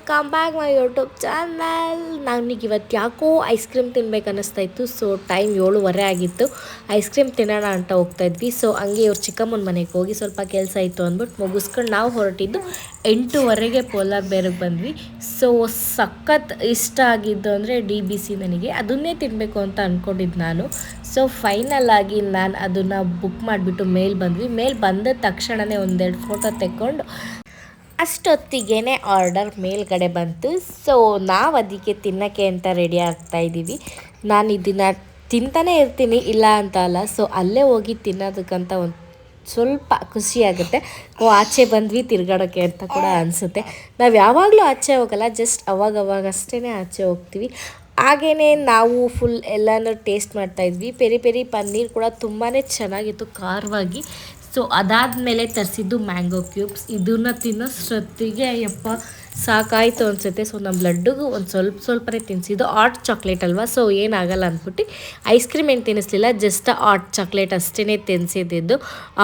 Welcome back my YouTube channel ನನಗೆ ಇವತ್ತು ಯಾಕೋ ಐಸ್ ಕ್ರೀಮ್ ತಿನ್ಬೇಕು ಅನ್ನಿಸ್ತಾ ಇತ್ತು. ಸೊ ಟೈಮ್ ಏಳುವರೆ ಆಗಿತ್ತು. ಐಸ್ ಕ್ರೀಮ್ ತಿನ್ನೋಣ ಅಂತ ಹೋಗ್ತಾ ಇದ್ವಿ. ಸೊ ಹಂಗೆ ಇವ್ರು ಚಿಕ್ಕಮ್ಮನ ಮನೆಗೆ ಹೋಗಿ ಸ್ವಲ್ಪ ಕೆಲಸ ಇತ್ತು ಅಂದ್ಬಿಟ್ಟು ಮುಗಿಸ್ಕೊಂಡು ನಾವು ಹೊರಟಿದ್ದು ಎಂಟೂವರೆಗೆ ಪೋಲಾರ್ ಬೇರಿಗೆ ಬಂದ್ವಿ. ಸೊ ಸಖತ್ ಇಷ್ಟ ಆಗಿದ್ದು ಅಂದರೆ ಡಿ ಬಿ ಸಿ ನನಗೆ. ಅದನ್ನೇ ತಿನ್ನಬೇಕು ಅಂತ ಅಂದ್ಕೊಂಡಿದ್ದು ನಾನು. ಸೊ ಫೈನಲ್ ಆಗಿ ನಾನು ಅದನ್ನು ಬುಕ್ ಮಾಡಿಬಿಟ್ಟು ಮೇಲ್ ಬಂದ್ವಿ. ಮೇಲ್ ಬಂದ ತಕ್ಷಣವೇ ಒಂದೆರಡು ಫೋಟೋ ತೆಕ್ಕೊಂಡು ಅಷ್ಟೊತ್ತಿಗೆ ಆರ್ಡರ್ ಮೇಲ್ಗಡೆ ಬಂತು. ಸೊ ನಾವು ಅದಕ್ಕೆ ತಿನ್ನೋಕ್ಕೆ ಅಂತ ರೆಡಿ ಆಗ್ತಾ ಇದ್ದೀವಿ. ನಾನು ಇದನ್ನು ತಿಂತಾನೆ ಇರ್ತೀನಿ, ಇಲ್ಲ ಅಂತ ಅಲ್ಲ. ಸೊ ಅಲ್ಲೇ ಹೋಗಿ ತಿನ್ನೋದಕ್ಕಂತ ಒಂದು ಸ್ವಲ್ಪ ಖುಷಿಯಾಗುತ್ತೆ ಓ, ಆಚೆ ಬಂದ್ವಿ ತಿರ್ಗಾಡೋಕ್ಕೆ ಅಂತ ಕೂಡ ಅನಿಸುತ್ತೆ. ನಾವು ಯಾವಾಗಲೂ ಆಚೆ ಹೋಗಲ್ಲ ಜಸ್ಟ್ ಅವಾಗ ಅವಾಗ ಅಷ್ಟೇ ಆಚೆ ಹೋಗ್ತೀವಿ. ಹಾಗೇ ನಾವು ಫುಲ್ ಎಲ್ಲನೂ ಟೇಸ್ಟ್ ಮಾಡ್ತಾಯಿದ್ವಿ ಪೆರಿ ಪೆರಿ ಪನ್ನೀರ್ ಕೂಡ ತುಂಬಾ ಚೆನ್ನಾಗಿತ್ತು, ಖಾರವಾಗಿ. ಸೊ ಅದಾದಮೇಲೆ ತರಿಸಿದ್ದು ಮ್ಯಾಂಗೋ ಕ್ಯೂಬ್ಸ್. ಇದನ್ನು ಸತ್ತಿಗೆ ಯಪ್ಪ, ಸಾಕಾಯಿತು ಅನಿಸುತ್ತೆ. ಸೊ ನಮ್ಮ ಲಡ್ಡುಗೂ ಒಂದು ಸ್ವಲ್ಪ ಸ್ವಲ್ಪನೇ ತಿನ್ನಿಸಿದ್ದು ಆಟ್ ಚಾಕ್ಲೇಟ್ ಅಲ್ವಾ? ಸೊ ಏನಾಗಲ್ಲ ಅಂದ್ಬಿಟ್ಟು ಐಸ್ ಕ್ರೀಮ್ ಏನು ತಿನ್ನಿಸ್ಲಿಲ್ಲ ಜಸ್ಟ್ ಆಟ್ ಚಾಕ್ಲೇಟ್ ಅಷ್ಟೇ ತಿನ್ನಿಸಿದ್ದು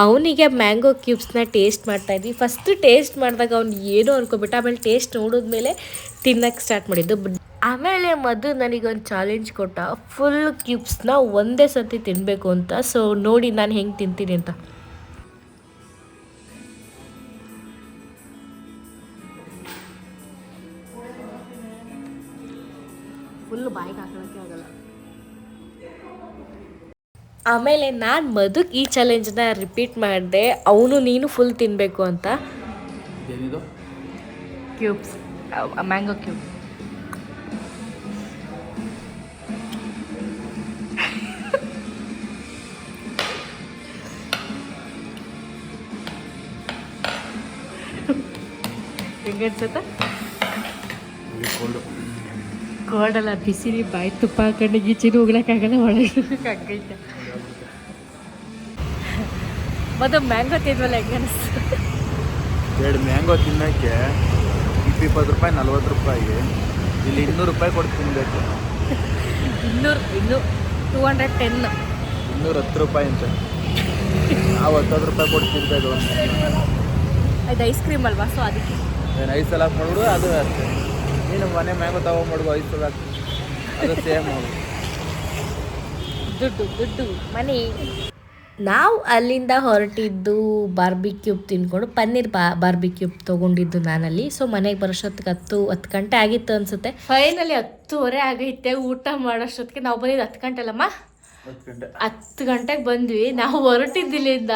ಅವನಿಗೆ ಮ್ಯಾಂಗೋ ಕ್ಯೂಬ್ಸ್ನ ಟೇಸ್ಟ್ ಮಾಡ್ತಾಯಿದ್ವಿ ಫಸ್ಟ್ ಟೇಸ್ಟ್ ಮಾಡಿದಾಗ ಅವ್ನು ಏನೋ ಅನ್ಕೊಬಿಟ್ಟು ಆಮೇಲೆ ಟೇಸ್ಟ್ ನೋಡಿದ್ಮೇಲೆ ತಿನ್ನೋಕ್ಕೆ ಸ್ಟಾರ್ಟ್ ಮಾಡಿದ್ದು. ಆಮೇಲೆ ಮಧು ನನಗೊಂದು ಚಾಲೆಂಜ್ ಕೊಟ್ಟ ಫುಲ್ ಕ್ಯೂಬ್ಸ್ನ ಒಂದೇ ಸರ್ತಿ ತಿನ್ನಬೇಕು ಅಂತ. ಸೊ ನೋಡಿ ನಾನು ಹೆಂಗೆ ತಿಂತೀನಿ ಅಂತ. ಫುಲ್ ಬಾಯಿಗೆ ಹಾಕೊಳ್ಳೋಕ್ಕೆ ಆಗಲ್ಲ. ಆಮೇಲೆ ನಾನು ಮಧುಕ್ ಈ ಚಾಲೆಂಜ್ನ ರಿಪೀಟ್ ಮಾಡಿದೆ ಅವನು ನೀನು ಫುಲ್ ತಿನ್ನಬೇಕು ಅಂತ. ಏನಿದು? ಕ್ಯೂಬ್ಸ್ ಮ್ಯಾಂಗೋ ಕ್ಯೂಬ್ ಹೆಂಗೆ ಅನ್ಸುತ್ತೆ ಕೋಲ್ಡು ಕೋಡಲ್ಲ ಬಿಸಿಲಿ ಬಾಯಿ ತುಪ್ಪ ಹಾಕೊಂಡು ಗೀಚಿನ ಹೋಗ್ಲಕ್ಕಾಗಲ್ಲ ಒಳಗೆ ಹಂಗೈತೆ. ಮತ್ತು ಮ್ಯಾಂಗೋ ತಿನ್ವಲ್ಲ ಹೆಂಗೆ ಅನಿಸ್ತು? ಎರಡು ಮ್ಯಾಂಗೋ ತಿನ್ನೋಕ್ಕೆ ಇಪ್ಪಿಪ್ಪತ್ತು ರೂಪಾಯಿ ನಲ್ವತ್ತು ರೂಪಾಯಿ. ಇಲ್ಲಿ ಇನ್ನೂರು ರೂಪಾಯಿ ಕೊಟ್ಟು ತಿನ್ನಬೇಕು ಇನ್ನೂರು ಇನ್ನೂ ಟೂ ಹಂಡ್ರೆಡ್ ಟೆನ್ ಇನ್ನೂರ ಹತ್ತು ರೂಪಾಯಿ ಅಂತ. ನಾವು ಹತ್ತತ್ತು ರೂಪಾಯಿ ಕೊಟ್ಟು ತಿನ್ಬೇಕು. ಅದು ಐಸ್ ಕ್ರೀಮ್ ಅಲ್ವಾ? ಸೊ ಅದಕ್ಕೆ. ಏನು ಐಸ್ ಸಲ ಮಾಡ್ಬಿಡು ಅದು ಅಷ್ಟೇ. ನೀನು ಮನೆ ಮ್ಯಾಂಗೋ ತಗೊಂಡ್ಬಿಡ್ಬೋ ಐದು ಸಲ ಹಾಕ್ತೀನಿ. ಅದು ಸೇಮ್ ದುಡ್ಡು ದುಡ್ಡು ಮನೆ. ನಾವು ಅಲ್ಲಿಂದ ಹೊರಟಿದ್ದು ಬಾರ್ಬಿ ಕ್ಯೂಬ್ ತಿನ್ಕೊಂಡು ಪನ್ನೀರ್ ಬಾ ಬಾರ್ಬಿ ಕ್ಯೂಬ್ ತೊಗೊಂಡಿದ್ದು ನಾನಲ್ಲಿ. ಸೊ ಮನೆಗೆ ಬರೋಷ್ಟೊತ್ತಿಗೆ ಹತ್ತು ಹತ್ತು ಗಂಟೆ ಆಗಿತ್ತು ಅನ್ಸುತ್ತೆ. ಫೈನಲಿ ಹತ್ತುವರೆ ಆಗೈತೆ ಊಟ ಮಾಡೋಷ್ಟೊತ್ತಿಗೆ. ನಾವು ಬಂದಿದ್ದು ಹತ್ತು ಗಂಟೆ ಅಲ್ಲಮ್ಮ? ಹತ್ತು ಗಂಟೆಗೆ ಬಂದ್ವಿ. ನಾವು ಹೊರಟಿದ್ದಿಲ್ಲಿಂದ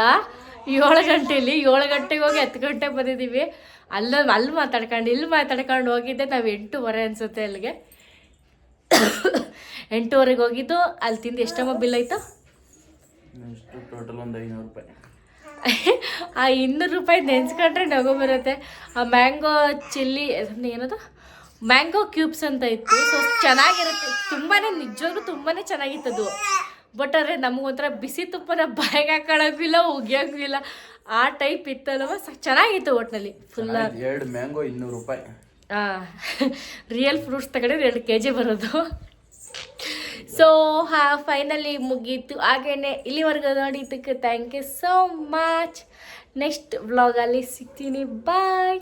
ಏಳು ಇಲ್ಲಿ ಏಳು ಗಂಟೆಗೆ ಹೋಗಿ ಹತ್ತು ಗಂಟೆಗೆ ಬಂದಿದ್ದೀವಿ. ಅಲ್ಲ ಅಲ್ಲಿ ಮಾತಾಡ್ಕೊಂಡು ಇಲ್ಲಿ ಮಾತಾಡ್ಕೊಂಡು ಹೋಗಿದ್ದೆ. ನಾವು ಎಂಟೂವರೆ ಅನಿಸುತ್ತೆ ಅಲ್ಲಿಗೆ. ಎಂಟೂವರೆಗೆ ಹೋಗಿದ್ದು ಅಲ್ಲಿ ತಿಂದು ಎಷ್ಟಮ್ಮ ಬಿಲ್ ಆಯಿತು? ಇಷ್ಟು ಟೋಟಲ್ ಒಂದು ಐನೂರು ರೂಪಾಯಿ. ಆ ಇನ್ನೂರು ರೂಪಾಯಿ ನೆನ್ಸ್ಕೊಂಡ್ರೆ ನಗು ಬರುತ್ತೆ. ಆ ಮ್ಯಾಂಗೋ ಚಿಲ್ಲಿ ಏನದು? ಮ್ಯಾಂಗೋ ಕ್ಯೂಬ್ಸ್ ಅಂತ ಇತ್ತು. ಸೊ ಚೆನ್ನಾಗಿರುತ್ತೆ. ತುಂಬಾ ನಿಜವಾಗ್ಲೂ ತುಂಬಾ ಚೆನ್ನಾಗಿತ್ತದು. ಬಟ್ ಆದರೆ ನಮಗೊಂಥರ ಬಿಸಿ ತುಪ್ಪನ ಬಾಯಿಗೆ ಹಾಕೊಳ್ಳೋಕ್ಕೂ ಇಲ್ಲ ಉಗಿಯೋಕ್ಕೂ ಇಲ್ಲ ಆ ಟೈಪ್ ಇತ್ತಲ್ವ? ಚೆನ್ನಾಗಿತ್ತು ಒಟ್ಟಿನಲ್ಲಿ ಫುಲ್. ಎರಡು ಮ್ಯಾಂಗೋ ಇನ್ನೂರು ರೂಪಾಯಿ. ರಿಯಲ್ ಫ್ರೂಟ್ಸ್ ತಗೊಂಡ್ರೆ ಎರಡು ಕೆ ಜಿ ಬರೋದು. ಸೊ ಹಾ ಫೈನಲಿ ಮುಗೀತು. ಹಾಗೇನೆ ಇಲ್ಲಿವರೆಗೂ ನೋಡಿದ್ದಕ್ಕೆ thank you so much next ವ್ಲಾಗಲ್ಲಿ ಸಿಗ್ತೀನಿ. ಬಾಯ್